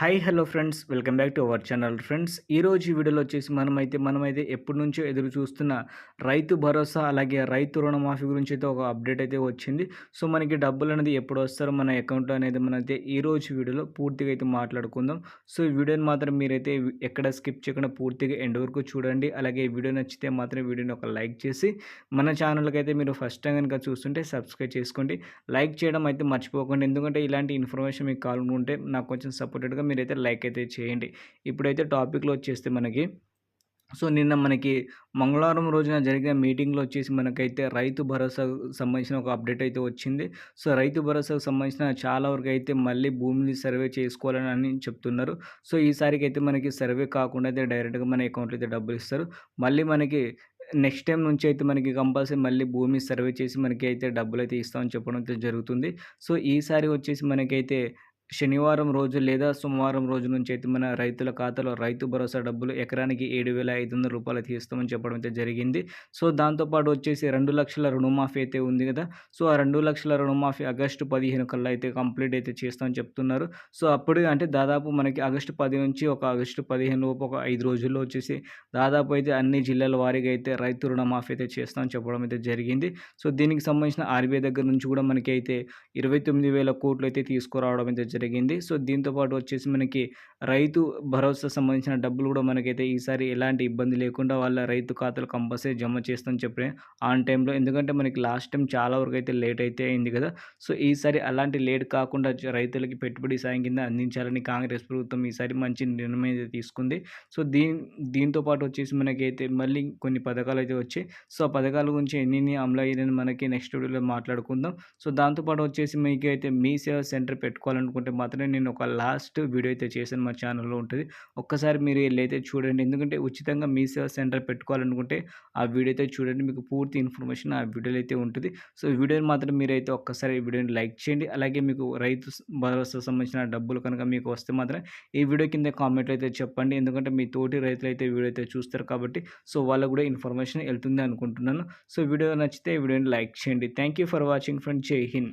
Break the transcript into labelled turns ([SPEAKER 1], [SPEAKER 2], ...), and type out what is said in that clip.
[SPEAKER 1] Hi hello friends welcome back to our channel friends ఈరోజు ఈ వీడియోలో వచ్చేసి మనమైతే మనమైతే ఎప్పటి నుంచో ఎదురు చూస్తున్న రైతు భరోసా అలాగే రైతు రుణమాఫీ గురించి అయితే ఒక అప్డేట్ అయితే వచ్చింది. సో మనకి డబ్బులు అనేది ఎప్పుడు వస్తారో మన అకౌంట్లో అనేది మనైతే ఈరోజు వీడియోలో పూర్తిగా అయితే మాట్లాడుకుందాం. సో ఈ వీడియోని మాత్రం మీరైతే ఎక్కడ స్కిప్ చేయకుండా పూర్తిగా ఎండ్ వరకు చూడండి. అలాగే ఈ వీడియో నచ్చితే మాత్రం వీడియోని ఒక లైక్ చేసి మన ఛానల్కి అయితే మీరు ఫస్ట్ టైం కనుక చూస్తుంటే సబ్స్క్రైబ్ చేసుకోండి. లైక్ చేయడం అయితే మర్చిపోకండి. ఎందుకంటే ఇలాంటి ఇన్ఫర్మేషన్ మీకు కావాలనుకుంటే నాకు కొంచెం సపోర్టెడ్గా మీరైతే లైక్ అయితే చేయండి. ఇప్పుడైతే టాపిక్లో వచ్చేస్తే మనకి సో నిన్న మనకి మంగళవారం రోజున జరిగిన మీటింగ్లో వచ్చేసి మనకైతే రైతు భరోసాకు సంబంధించిన ఒక అప్డేట్ అయితే వచ్చింది. సో రైతు భరోసాకు సంబంధించిన చాలా వరకు అయితే మళ్ళీ భూమిని సర్వే చేసుకోవాలని అని చెప్తున్నారు. సో ఈసారికి అయితే మనకి సర్వే కాకుండా అయితే డైరెక్ట్గా మన అకౌంట్లో అయితే డబ్బులు ఇస్తారు. మళ్ళీ మనకి నెక్స్ట్ టైం నుంచి అయితే మనకి కంపల్సరీ మళ్ళీ భూమి సర్వే చేసి మనకి అయితే డబ్బులు అయితే ఇస్తామని చెప్పడం అయితే జరుగుతుంది. సో ఈసారి వచ్చేసి మనకైతే శనివారం రోజు లేదా సోమవారం రోజు నుంచి అయితే మన రైతుల ఖాతాలో రైతు భరోసా డబ్బులు ఎకరానికి ఏడు వేల ఐదు వందల రూపాయలు తీస్తామని చెప్పడం అయితే జరిగింది. సో దాంతోపాటు వచ్చేసి రెండు లక్షల రుణమాఫీ అయితే ఉంది కదా. సో ఆ రెండు లక్షల రుణమాఫీ ఆగస్టు పదిహేను కల్లా అయితే కంప్లీట్ అయితే చేస్తామని చెప్తున్నారు. సో అప్పుడు అంటే దాదాపు మనకి ఆగస్టు పది నుంచి ఒక ఆగస్టు పదిహేను లోపు ఒక ఐదు రోజుల్లో వచ్చేసి దాదాపు అయితే అన్ని జిల్లాల వారీగా అయితే రైతు రుణమాఫీ అయితే చేస్తామని చెప్పడం అయితే జరిగింది. సో దీనికి సంబంధించిన ఆర్బీఐ దగ్గర నుంచి కూడా మనకి అయితే ఇరవై తొమ్మిది వేల కోట్లు అయితే తీసుకురావడం అయితే జరిగింది. జరిగింది. సో దీంతో పాటు వచ్చేసి మనకి రైతు భరోసా సంబంధించిన డబ్బులు కూడా మనకైతే ఈసారి ఎలాంటి ఇబ్బంది లేకుండా వాళ్ళ రైతు ఖాతాలు కంపల్సరీ జమ చేస్తామని చెప్పి ఆన్ టైంలో ఎందుకంటే మనకి లాస్ట్ టైం చాలా వరకు అయితే లేట్ అయితే అయింది కదా. సో ఈసారి అలాంటి లేట్ కాకుండా రైతులకి పెట్టుబడి సాయం కింద అందించాలని కాంగ్రెస్ ప్రభుత్వం ఈసారి మంచి నిర్ణయం అయితే తీసుకుంది. సో దీని దీంతో పాటు వచ్చేసి మనకైతే మళ్ళీ కొన్ని పథకాలు అయితే వచ్చాయి. సో ఆ పథకాల గురించి ఎన్ని అమలు అయ్యాయని మనకి నెక్స్ట్ వీడియోలో మాట్లాడుకుందాం. సో దాంతోపాటు వచ్చేసి మీకు అయితే మీ సేవ సెంటర్ పెట్టుకోవాలనుకుంటే ఉంటే మాత్రమే నేను ఒక లాస్ట్ వీడియో అయితే చేశాను మా ఛానల్లో ఉంటుంది. ఒక్కసారి మీరు వెళ్ళైతే చూడండి. ఎందుకంటే ఉచితంగా మీ సేవ సెంటర్ పెట్టుకోవాలనుకుంటే ఆ వీడియో అయితే చూడండి. మీకు పూర్తి ఇన్ఫర్మేషన్ ఆ వీడియోలో అయితే ఉంటుంది. సో వీడియోని మాత్రం మీరైతే ఒక్కసారి ఈ వీడియోని లైక్ చేయండి. అలాగే మీకు రైతు భరోసా సంబంధించిన డబ్బులు కనుక మీకు వస్తే మాత్రం ఈ వీడియో కింద కామెంట్లో అయితే చెప్పండి. ఎందుకంటే మీ తోటి రైతులు అయితే వీడియో అయితే చూస్తారు కాబట్టి సో వాళ్ళకు కూడా ఇన్ఫర్మేషన్ వెళ్తుంది అనుకుంటున్నాను. సో వీడియో నచ్చితే వీడియోని లైక్ చేయండి. Thank you for watching friend జై హింద్.